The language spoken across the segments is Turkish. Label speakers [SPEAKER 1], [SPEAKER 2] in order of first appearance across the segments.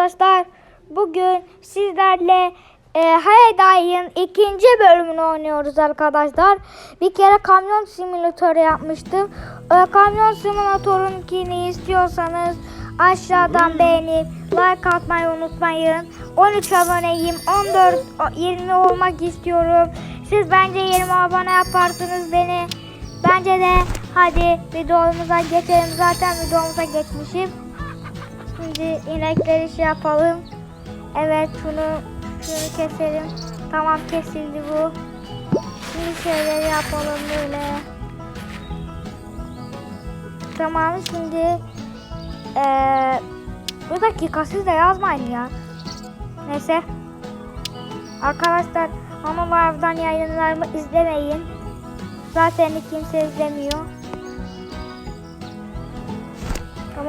[SPEAKER 1] arkadaşlar. Bugün sizlerle e, Hayday'ın ikinci bölümünü oynuyoruz arkadaşlar. Bir kere kamyon simülatörü yapmıştım. E, kamyon simülatörünkini istiyorsanız aşağıdan beğenip like atmayı unutmayın. 13 aboneyim. 14 o- 20 olmak istiyorum. Siz bence 20 abone yaparsınız beni. Bence de hadi videomuza geçelim. Zaten videomuza geçmişim. Şimdi inekleri şey yapalım. Evet şunu şunu keselim. Tamam kesildi bu. Şimdi şeyleri yapalım böyle. Tamam şimdi eee bu dakika siz de yazmayın ya. Neyse. Arkadaşlar ama Live'dan yayınlarımı izlemeyin. Zaten kimse izlemiyor.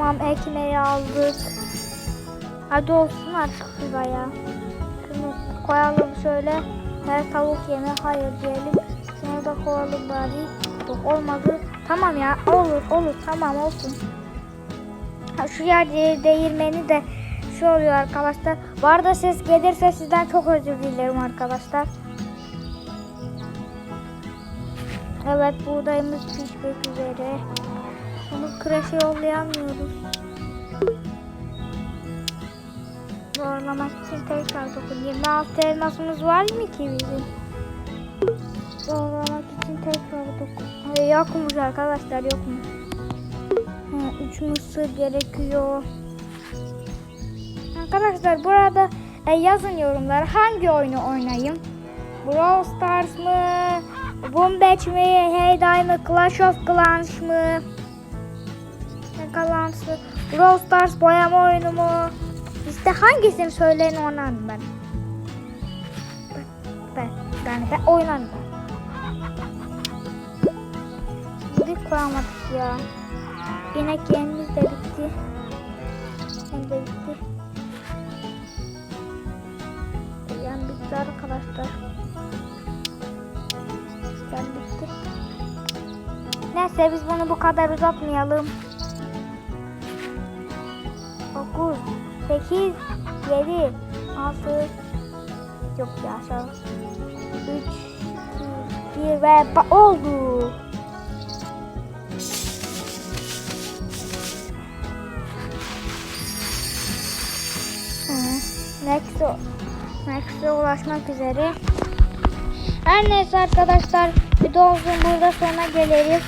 [SPEAKER 1] Tamam ekmeği aldık. Hadi olsun artık şuraya. Şunu koyalım şöyle. Her tavuk yeme hayır diyelim. Şunu da koyalım bari. Yok olmadı. Tamam ya olur olur tamam olsun. Ha, şu yer de- değirmeni de şu oluyor arkadaşlar. Bu arada ses gelirse sizden çok özür dilerim arkadaşlar. Evet buğdayımız pişmek üzere. Bunu kreşe yollayamıyoruz. Doğrulamak için tekrar dokun. 26 elmasımız var mı ki bizim? Doğrulamak için tekrar dokun. Hayır yokmuş arkadaşlar yokmuş. Ha, üç mısır gerekiyor. Arkadaşlar burada e, yazın yorumlara hangi oyunu oynayayım? Brawl Stars mı? Bombach mi? Heyday mı? Clash of Clans mı? Mı? Brawl Stars boyama oyunu mu? İşte hangisini söyleyin oynarım ben. Ben, ben, ben, oynarım. Şimdi koyamadık ya. İnek yemimiz de bitti. Hem de bitti. Yan bitti arkadaşlar. Yan bitti. Neyse biz bunu bu kadar uzatmayalım. 8, 7, 6, yok ya aşağı. 3, 2, 1 ve oldu. Nexo, Nexo'ya ulaşmak üzere. Her neyse arkadaşlar videomuzun burada sonuna geliriz.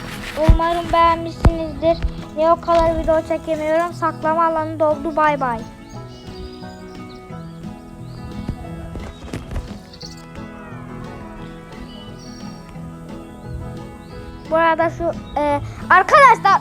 [SPEAKER 1] Umarım beğenmişsinizdir. Ne o kadar video çekemiyorum. Saklama alanı doldu. Bay bay. Bu arada şu e, arkadaşlar